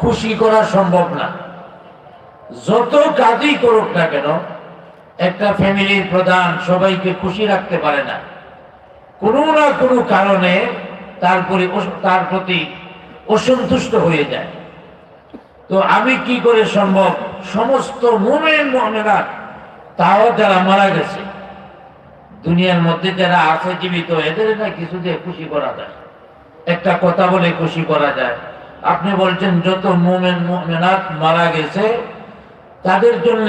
খুশি করা সম্ভব না। যত কাজই করুক না কেন, একটা ফ্যামিলির প্রধান সবাইকে খুশি রাখতে পারে না। কোনো না কোনো কারণে তারপরে তার প্রতি অসন্তুষ্ট হয়ে যায়। তো আমি কি করে সম্ভব? সমস্ত মোমেন মোমেনা তাও যারা মারা গেছে, দুনিয়ার মধ্যে যারা আছে জীবিত, এদের না কিছু দিয়ে খুশি করা যায়। একটা কথা বলে খুশি করা যায়। আপনি বলছেন, যত মোমেন, মোমেনাত মারা গেছে, তাদের জন্য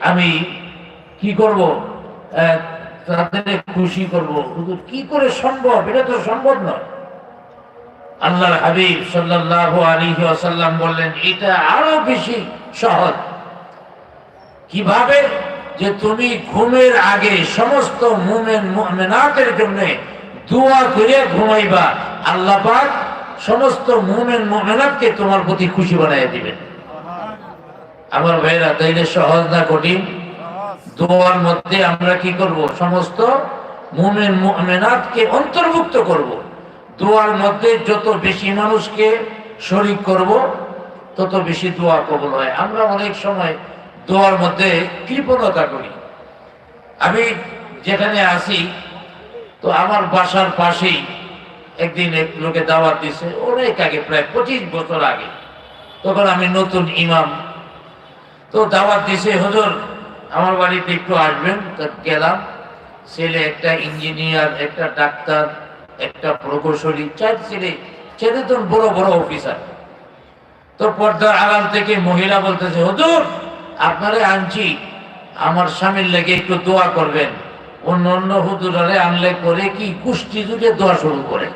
আমি কি করব? তাদের খুশি করব। কি করে সম্ভব? এটা তো সম্ভব নয়। আল্লাহর হাবিব সাল্লাল্লাহু আলাইহি ওয়াসাল্লাম বললেন, এটা আরও বেশি সহজ। কীভাবে যে তুমি ঘুমের আগে সমস্ত মুমেন, মুমিনাতের জন্য দোয়া করে ঘুমাইবা, আল্লাহ পাক সমস্ত মুমেন মুমিনাতকে তোমার প্রতি খুশি বানাইয়া দিবেন আমার ভাইরা তাইলে সহজ না কঠিন? দোয়ার মধ্যে আমরা কি করব? সমস্ত মুমেন মুমিনাতকে অন্তর্ভুক্ত করব। দোয়ার মধ্যে যত বেশি মানুষকে শরিক করব, তত বেশি দোয়া কবল হয়। আমরা অনেক সময় দোয়ার মধ্যে কৃপণতা করি। আমি যেখানে আসি তো আমার বাসার পাশেই একদিন এক লোকে দাওয়াত দিছে, অনেক আগে, প্রায় পঁচিশ বছর আগে। তখন আমি নতুন ইমাম। তো দাওয়াত দিছে, হুজুর, আমার বাড়িতে একটু আসবেন? তো গেলাম। ছেলে একটা ইঞ্জিনিয়ার, একটা ডাক্তার, একটা প্রকৌশলী, চার ছেলে ছেলে তো বড় বড় অফিসার। তো পর্দার আড়াল থেকে মহিলা বলতেছে, হুজুর, আপনারে আনছি। আমার স্বামীর লেগে একটু দোয়া করবেন। অন্য অন্য হুজুরারে আনলে করে কি কুষ্টি যুগে দোয়া শুরু করে।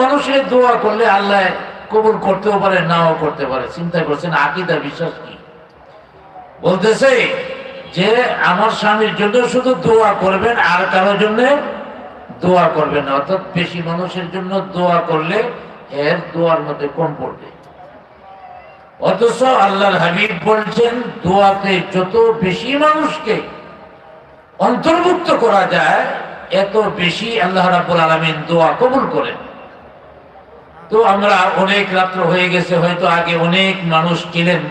মানুষের দোয়া করলে আল্লাহ কবুল করতেও পারে, নাও করতে পারে। চিন্তা করছেন, আকিদা, বিশ্বাস কি? বলতেছে যে আমার স্বামীর জন্য শুধু দোয়া করবেন, আর কারোর জন্য দোয়া করবেন অর্থাৎ বেশি মানুষের জন্য দোয়া করলে এর দোয়ার মধ্যে কম পড়বে। অথচ আল্লাহর হাবিব বলছেন, দোয়াতে যত বেশি মানুষকে অন্তর্ভুক্ত করা যায় এত বেশি আল্লাহ রাবুল আলমিন দোয়া কবুল করেন। তো আমরা অনেক রাত্র হয়ে গেছে, হয়তো আগে অনেক মানুষ ছিলেন।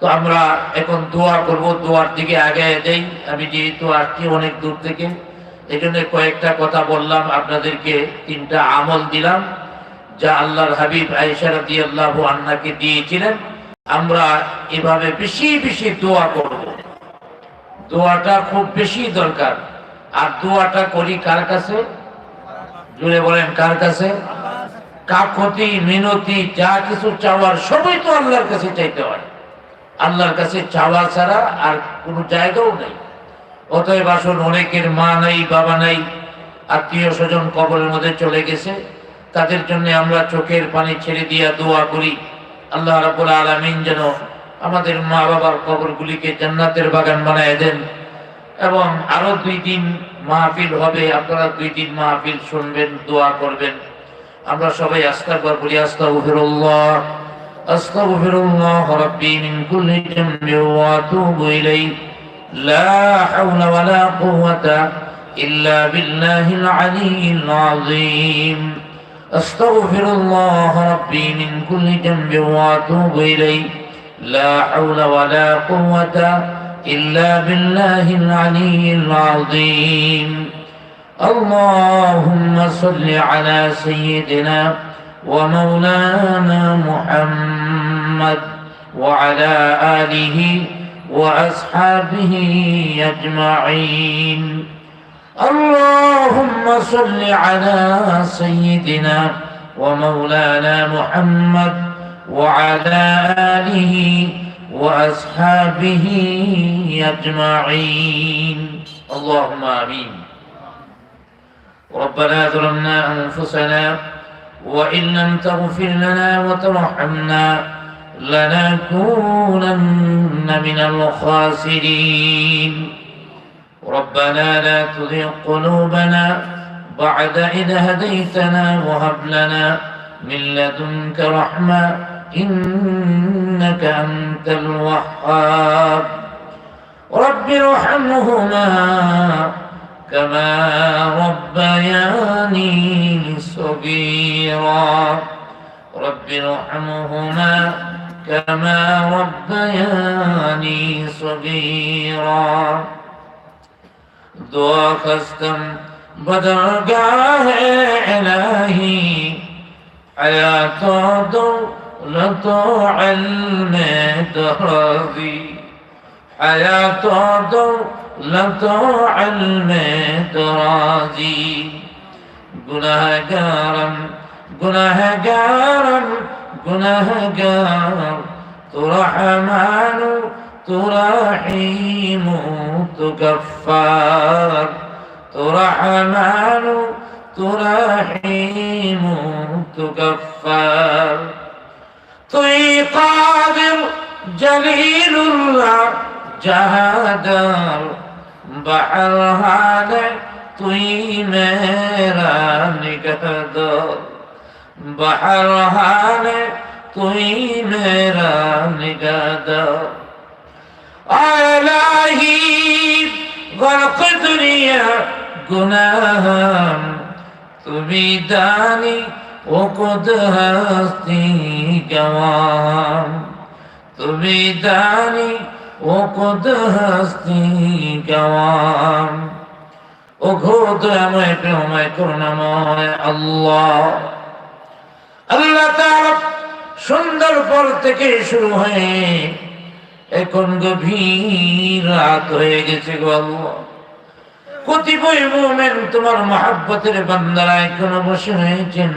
তো আমরা এখন দোয়া করব, দোয়ার দিকে আগে যাই। আমি যেহেতু আসছি অনেক দূর থেকে এই জন্য কয়েকটা কথা বললাম, আপনাদেরকে তিনটা আমল দিলাম, যা আল্লাহর হাবিব আয়েশা দিয়ে আল্লাহ আন্নাকে দিয়েছিলেন। আমরা এভাবে বেশি বেশি দোয়া করব। দোয়াটা খুব বেশি দরকার। আর দোয়াটা করি কার কাছে? জুড়ে বলেন, কার কাছে? কাকতি মিনতি, যা কিছু চাওয়ার সবই তো আল্লাহর কাছে চাইতে হয়। আল্লাহর কাছে চাওয়া ছাড়া আর কোনো জায়গাও নেই। অতএব আসুন, অনেকের মা নাই, বাবা নাই, আত্মীয় স্বজন কবরের মধ্যে চলে গেছে। তাদের জন্য আমরা চোখের পানি ছেড়ে দিয়া দোয়া করি। আল্লাহ রাবুল আলমিন যেন আমাদের মা বাবার কবরগুলিকে জান্নাতের বাগান বানায় দেন। এবং আরও দুই দিন মাহফিল হবে। আপনারা দুই দিন মাহফিল শুনবেন, দোয়া করবেন। আমরা সবাই আস্তাগফির বলি, আস্তাগফিরুল্লাহ আস্তাগফিরুল্লাহ রাব্বি মিন কুল্লি জামবি ওয়া আতুবু ইলাইহি। লা হাওলা ওয়ালা কুওয়াতা ইল্লা বিল্লাহিল আলিয়্যিল আযীম। আস্তাগফিরুল্লাহ রাব্বি মিন কুল্লি জামবি ওয়া আতুবু ইলাইহি। লা হাওলা ওয়ালা কুওয়াতা إلا بالله العلي العظيم. اللهم صل على سيدنا ومولانا محمد وعلى آله وأصحابه أجمعين. اللهم صل على سيدنا ومولانا محمد وعلى آله وأصحابه أجمعين. اللهم آمين. ربنا ظلمنا أنفسنا وإن لم تغفر لنا وترحمنا لنكونن من الخاسرين. ربنا لا تزغ قلوبنا بعد إذ هديتنا وهب لنا من لدنك رحمة إنك أنت الوهاب. رب ارحمهما كما ربياني صغيرا. رب ارحمهما كما ربياني صغيرا. دعا خستم بدرگاہ الہی حیات و دولت لطوع المترابي حياة دور لطوع المترابي گناہ گارم گناہ گارم گناہ گار تو رحمان تو رحیم تو غفار تو رحمان تو رحیم تو غفار তুই কাদের জলিলুল্লাহ জাহাদার বাহর হালে তুই মেরা নিগহদার বাহর হালে তুই মেরা নিগহদার আলাহি গরক দুনিয়া গুনাহাম, তুমি দানি وقد هستی گوام তুমি দানি وقد هستی گوام ও ঘোদ আমায় প্রেময় করুণাময় আল্লাহ আল্লাহ তাআলা সুন্দর পর থেকে শুরু হয়ে এখন গভীর রাত হয়ে গেছে গো আল্লাহ কতিপয় মোমেন তোমার মহাব্বতের বান্দারা এখনো বসে হয়েছেন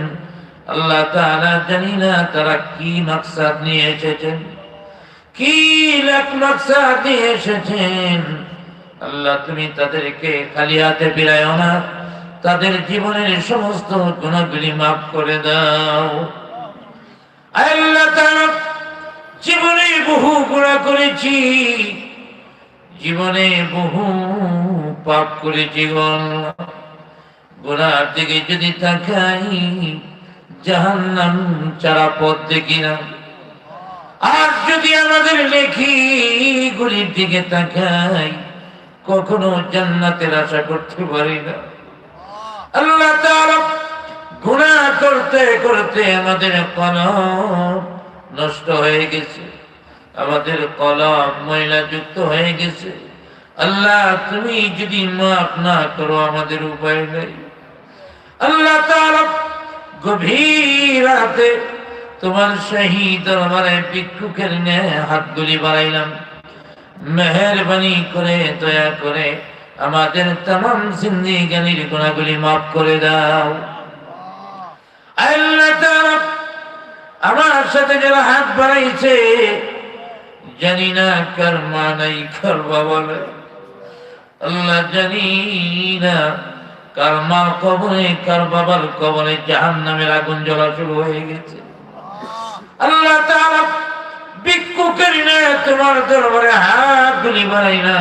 আল্লাহ তাআলা জানি না তারা কি মাকসাদ নিয়ে এসেছেন। কি মাকসাদ নিয়ে এসেছেন। আল্লাহ, তুমি তাদেরকে খালি হাতে ফিরায় না, তাদের জীবনের সমস্ত গুণাগুলি মাফ করে দাও। আল্লাহ তাআলা, জীবনে বহু গুণা করেছি, জীবনে বহু পাপ করেছি গোড়ার দিকে যদি তাকাই জাহান্নাম চারা পথ দেখি না। আর যদি আমাদের লেখি গুলির দিকে তাকাই কখনো জান্নাতের আশা করতে পারি না। আল্লাহ গুনাহ করতে করতে আমাদের কলম নষ্ট হয়ে গেছে। আমাদের কলম ময়লা যুক্ত হয়ে গেছে। আল্লাহ, তুমি যদি মাফ না করো আমাদের উপায় নেই। আল্লাহ তাআলা গভীর রাতে তোমার শহীদ আমার ভিক্ষুকের ন্যায় হাতগুলি বাড়াইলাম। মেহরবানি করে, দয়া করে আমাদের তাম জিন্দিগানির গুণাগুলি মাফ করে দাও। আমার সাথে যারা হাত বাড়াইছে, জানি না কার মা নাই, কার বাবা আল্লাহ জানি না কার মা কবরে, কার বাবার কবরে জাহান নামের আগুন জ্বলা শুরু হয়ে গেছে। আল্লাহ তাআলা ভিক্ষুকের না তোমার দরবারে হাত গুলি বাড়াই না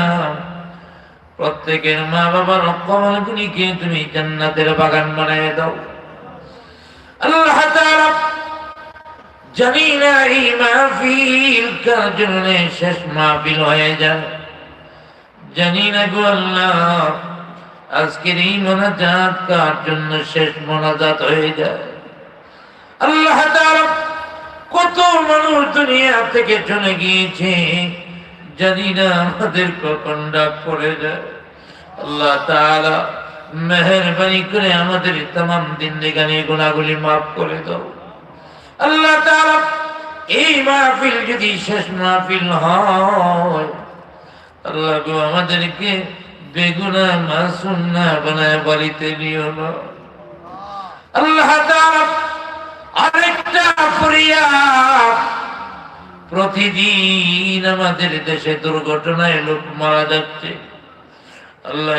প্রত্যেকের মা বাবার কবর গুলিকে তুমি জান্নাতের বাগান বানায় দাও। আল্লাহ তাআলা জানি না এই মাহফিল কার জন্য শেষ মাহফিল হয়ে যায়। জানি না গো আল্লাহ আজকের এই মোনাজাত কার জন্য শেষ মোনাজাত হয়ে যায়? আল্লাহ কত মানুষ দুনিয়া থেকে চলে গিয়েছে জানি না আমাদের কখন ডাক পড়ে যায়। আল্লাহ তাআলা মেহরবানি করে আমাদের তাম দিনদিগানি গুণাগুলি মাফ করে দাও। আল্লাহ তাআলা এই মাহফিল যদি শেষ মাহফিল হয়, আল্লাহ আমাদেরকে বেগুনা মাসুম না বানায় বাড়িতে নিও না। আল্লাহ আরেকটা ফরিয়াদ প্রতিদিন আমাদের দেশে দুর্ঘটনায় লোক মারা যাচ্ছে। আল্লাহ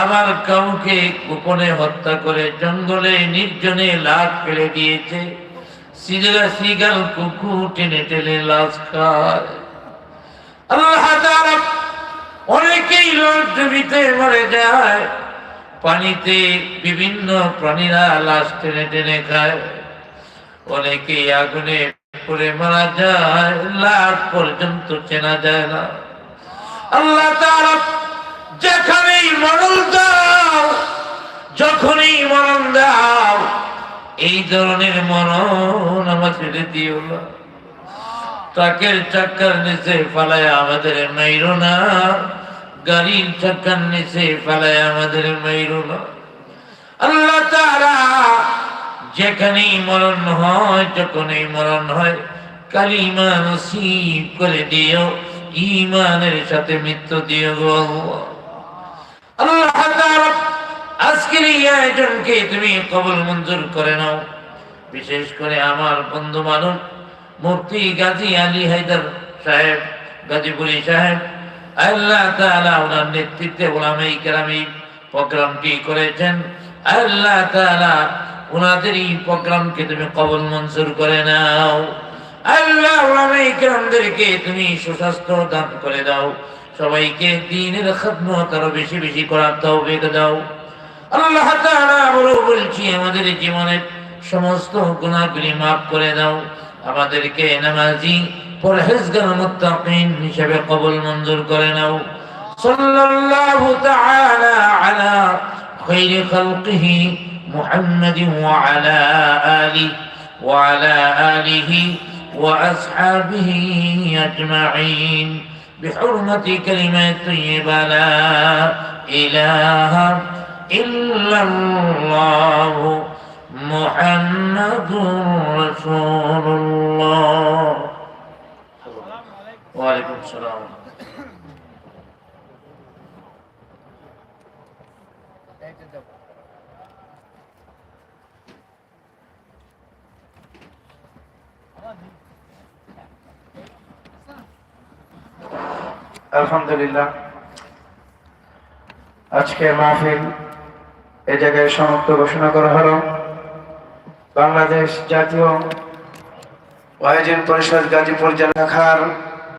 আবার কাউকে গোপনে হত্যা করে জঙ্গলে নির্জনে লাশ ফেলে দিয়েছে। সিজরা, সিগাল, কুকুর টেনে টেনে লাশ খায়। আল্লাহ অনেকেই ডুবিতে মরে যায়, পানিতে বিভিন্ন প্রাণীরা লাশ টেনে টেনে খায়। অনেকেই আগুনে পড়ে মারা যায়, লাশ পর্যন্ত চেনা যায় না। আল্লাহ তাআলা যেখানেই মরণ দাও, যখনই মরণ দাও, এই ধরনের মরণ আমাদের দিও না। ট্রাকের চাক্কার নিচে ফালায় আমাদের মাইরো না। গাড়ির চাক্কার নিচে ফালায় আমাদের মাইরো না আল্লাহ তারা যেখানেই মরণ হয়, যখনই মরণ হয়, কালিমা নসিব করে দিও ইমানের সাথে মৃত্যু দিও গো আল্লাহ। তাআলা আজকের এই আয়োজনকে তুমি কবল মঞ্জুর করে নাও বিশেষ করে আমার বন্ধু মানুষ মুফতি গাজী আলী হায়দার সাহেব গাজীপুরি সাহেব আল্লাহ তাআলা ওনার নেতৃত্বে ওলামাই কেরামি প্রোগ্রামটি করেছেন? আল্লাহ তাআলা ওনাদের এই প্রোগ্রামকে তুমি কবল মঞ্জুর করে নাও। আল্লাহ ওলামাই কেরামদেরকে তুমি সুস্বাস্থ্য দান করে দাও। সবাইকে দিনের খেদমত আরও বেশি বেশি করার তৌফিক দাও। আল্লাহ তাআলা বলো বলছি, আমাদের জীবনের সমস্ত গুনাহগুলি মাফ করে দাও। আমাদেরকে নামাজি পরহেজগার মুত্তাকিন হিসেবে কবুল মঞ্জুর করে নাও সাল্লাল্লাহু তাআলা আলা খাইরি খালকিহি মুহাম্মাদ ওয়া আলা আলিহি ওয়া আলা আলিহি ওয়া আসহাবিহি আজমাইন بحرمة كلمة طيبة لا إله إلا الله محمد رسول الله ওয়ালাইকুম আলহামদুলিল্লাহ। আজকের মাহফিল এ জায়গায় সমাপ্ত ঘোষণা করা হলো। বাংলাদেশ জাতীয় আয়োজন পরিষদ গাজীপুর জেলা খার